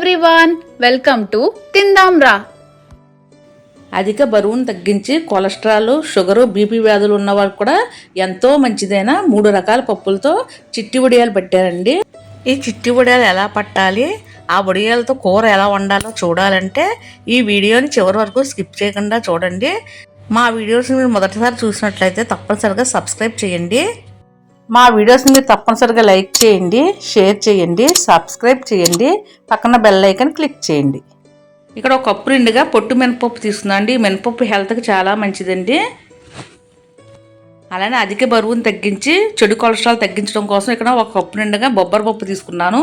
Everyone welcome to తిందాం రా అధిక బరువును తగ్గించి కొలెస్ట్రాల్ షుగరు బీపీ వ్యాధులు ఉన్న వాళ్ళకి కూడా ఎంతో మంచిదైన మూడు రకాల పప్పులతో చిట్టి వడియాలు పట్టారండి. ఈ చిట్టి వడియాలు ఎలా పట్టాలి? ఆ వడియాలతో కూర ఎలా వండాలో చూడాలంటే ఈ వీడియోని చివరి వరకు స్కిప్ చేయకుండా చూడండి. మా వీడియోస్ మీరు మొదటిసారి చూసినట్లయితే తప్పనిసరిగా సబ్స్క్రైబ్ చేయండి. మా వీడియోస్ని మీరు తప్పనిసరిగా లైక్ చేయండి షేర్ చేయండి సబ్స్క్రైబ్ చేయండి పక్కన బెల్ ఐకన్ క్లిక్ చేయండి. ఇక్కడ ఒక కప్పు నిండుగా పొట్టు మినపప్పు తీసుకున్నాం అండి. మినపప్పు హెల్త్కి చాలా మంచిదండి. అలానే అధిక బరువును తగ్గించి చెడు కొలెస్ట్రాల్ తగ్గించడం కోసం ఇక్కడ ఒక కప్పు నిండుగా బొబ్బరి పప్పు తీసుకున్నాను.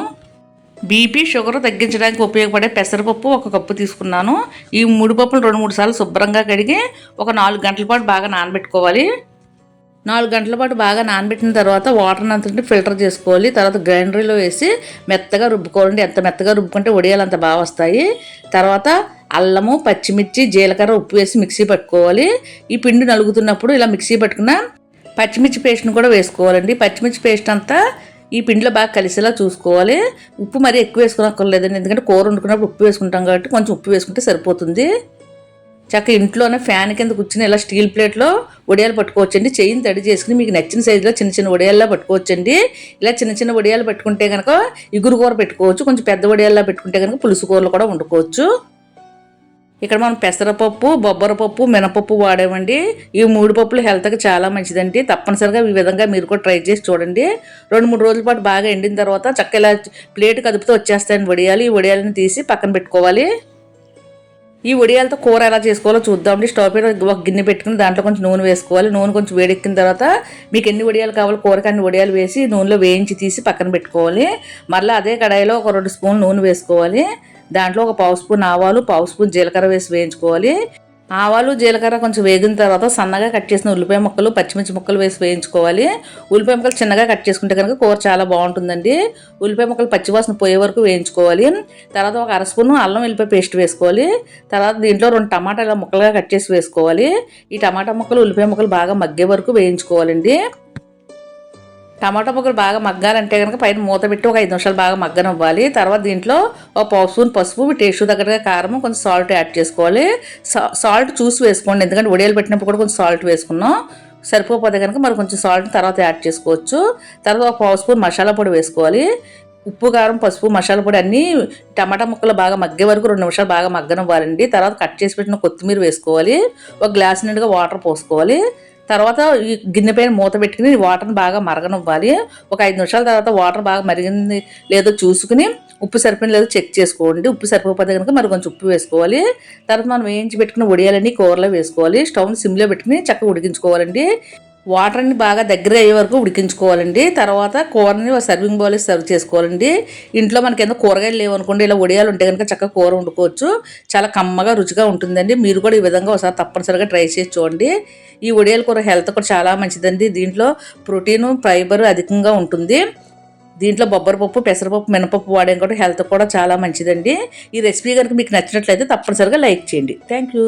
బీపీ షుగర్ తగ్గించడానికి ఉపయోగపడే పెసరపప్పు ఒక కప్పు తీసుకున్నాను. ఈ మూడు పప్పులు రెండు మూడు సార్లు శుభ్రంగా కడిగి ఒక నాలుగు గంటల పాటు బాగా నానబెట్టుకోవాలి. నాలుగు గంటల పాటు బాగా నానబెట్టిన తర్వాత వాటర్ అంతటి ఫిల్టర్ చేసుకోవాలి. తర్వాత గ్రైండర్లో వేసి మెత్తగా రుబ్బుకోవాలండి. ఎంత మెత్తగా రుబ్బుకుంటే వడియాలు అంత బాగా వస్తాయి. తర్వాత అల్లము పచ్చిమిర్చి జీలకర్ర ఉప్పు వేసి మిక్సీ పట్టుకోవాలి. ఈ పిండి నలుగుతున్నప్పుడు ఇలా మిక్సీ పట్టుకున్న పచ్చిమిర్చి పేస్ట్ని కూడా వేసుకోవాలండి. పచ్చిమిర్చి పేస్ట్ అంతా ఈ పిండిలో బాగా కలిసేలా చూసుకోవాలి. ఉప్పు మరీ ఎక్కువ వేసుకోనక్కర్లేదండి. ఎందుకంటే కూర వండుకున్నప్పుడు ఉప్పు వేసుకుంటాం కాబట్టి కొంచెం ఉప్పు వేసుకుంటే సరిపోతుంది. చక్క ఇంట్లోనే ఫ్యాన్ కింద కూర్చుని ఇలా స్టీల్ ప్లేట్లో వడియాలు పట్టుకోవచ్చండి. చెయ్యిని తడి చేసుకుని మీకు నచ్చిన సైజులో చిన్న చిన్న వడియాల్లో పట్టుకోవచ్చండి. ఇలా చిన్న చిన్న వడియాలు పెట్టుకుంటే కనుక ఇగురు కూర పెట్టుకోవచ్చు కొంచెం పెద్ద వడియాల్లో పెట్టుకుంటే కనుక పులుసు కూరలు కూడా వండుకోవచ్చు. ఇక్కడ మనం పెసరపప్పు బొబ్బరపప్పు మినపప్పు వాడామండి. ఈ మూడు పప్పులు హెల్త్కి చాలా మంచిదండి. తప్పనిసరిగా ఈ విధంగా మీరు కూడా ట్రై చేసి చూడండి. రెండు మూడు రోజుల పాటు బాగా ఎండిన తర్వాత చక్క ఇలా ప్లేట్ కదుపుతూ వచ్చేస్తాయండి వడియాలు. ఈ వడియాలను తీసి పక్కన పెట్టుకోవాలి. ఈ వడియాలతో కూర ఎలా చేసుకోవాలో చూద్దామండి. స్టవ్ మీద ఒక గిన్నె పెట్టుకుని దాంట్లో కొంచెం నూనె వేసుకోవాలి. నూనె కొంచెం వేడెక్కిన తర్వాత మీకు ఎన్ని వడియాలు కావాలో కూరకి అన్ని వడియాలు వేసి నూనెలో వేయించి తీసి పక్కన పెట్టుకోవాలి. మళ్ళీ అదే కడాయిలో ఒక రెండు స్పూన్లు నూనె వేసుకోవాలి. దాంట్లో ఒక పావు స్పూన్ ఆవాలు పావు స్పూన్ జీలకర్ర వేసి వేయించుకోవాలి. ఆవాలు జీలకర్ర కొంచెం వేగిన తర్వాత సన్నగా కట్ చేసిన ఉల్లిపాయ ముక్కలు పచ్చిమిర్చి ముక్కలు వేసి వేయించుకోవాలి. ఉల్లిపాయ ముక్కలు చిన్నగా కట్ చేసుకుంటే కనుక కూర చాలా బాగుంటుందండి. ఉల్లిపాయ ముక్కలు పచ్చివాసన పోయే వరకు వేయించుకోవాలి. తర్వాత ఒక అర అల్లం ఉల్లిపాయ పేస్ట్ వేసుకోవాలి. తర్వాత దీంట్లో రెండు టమాటాలు ముక్కలుగా కట్ చేసి వేసుకోవాలి. ఈ టమాటా ముక్కలు ఉల్లిపాయ ముక్కలు బాగా మగ్గే వరకు వేయించుకోవాలండి. టమాటా ముక్కలు బాగా మగ్గాలంటే కనుక పైన మూత పెట్టి ఒక ఐదు నిమిషాలు బాగా మగ్గనివ్వాలి. తర్వాత దీంట్లో ఒక పావు స్పూన్ పసుపు టేస్ట్ దగ్గరగా కారం కొంచెం సాల్ట్ యాడ్ చేసుకోవాలి. సాల్ట్ చూసి వేసుకోండి. ఎందుకంటే వడియాలు పెట్టినప్పుడు కూడా కొంచెం సాల్ట్ వేసుకున్నాం. సరిపోతే కనుక మరి కొంచెం సాల్ట్ తర్వాత యాడ్ చేసుకోవచ్చు. తర్వాత ఒక పావు స్పూన్ మసాలా పొడి వేసుకోవాలి. ఉప్పు కారం పసుపు మసాలా పొడి అన్నీ టమాటా ముక్కలు బాగా మగ్గే వరకు రెండు నిమిషాలు బాగా మగ్గనివ్వాలండి. తర్వాత కట్ చేసి పెట్టిన కొత్తిమీర వేసుకోవాలి. ఒక గ్లాస్ నిండుగా వాటర్ పోసుకోవాలి. తర్వాత ఈ గిన్నె పైన మూత పెట్టుకుని వాటర్ని బాగా మరగనివ్వాలి. ఒక ఐదు నిమిషాల తర్వాత వాటర్ బాగా మరిగింది లేదో చూసుకుని ఉప్పు సరిపోయిన లేదో చెక్ చేసుకోండి. ఉప్పు సరిపోతే కనుక మరి కొంచెం ఉప్పు వేసుకోవాలి. తర్వాత మనం వేయించి పెట్టుకున్న ఉడియాలన్నీ కూరలో వేసుకోవాలి. స్టవ్ని సిమ్లో పెట్టుకుని చక్కగా ఉడికించుకోవాలండి. వాటర్ని బాగా దగ్గర అయ్యే వరకు ఉడికించుకోవాలండి. తర్వాత కూరని సర్వింగ్ బౌల్ సర్వ్ చేసుకోవాలండి. ఇంట్లో మనకి ఏదో కూరగాయలు లేవనుకోండి ఇలా ఒడియాలు ఉంటే కనుక చక్కగా కూర వండుకోవచ్చు. చాలా కమ్మగా రుచిగా ఉంటుందండి. మీరు కూడా ఈ విధంగా ఒకసారి తప్పనిసరిగా ట్రై చేసి చూడండి. ఈ ఒడియాల కూర హెల్త్ కూడా చాలా మంచిదండి. దీంట్లో ప్రోటీన్ ఫైబర్ అధికంగా ఉంటుంది. దీంట్లో బొబ్బరపప్పు పెసరపప్పు మినపప్పు వాడడం కూడా హెల్త్ కూడా చాలా మంచిదండి. ఈ రెసిపీ కనుక మీకు నచ్చినట్లయితే తప్పనిసరిగా లైక్ చేయండి. Thank you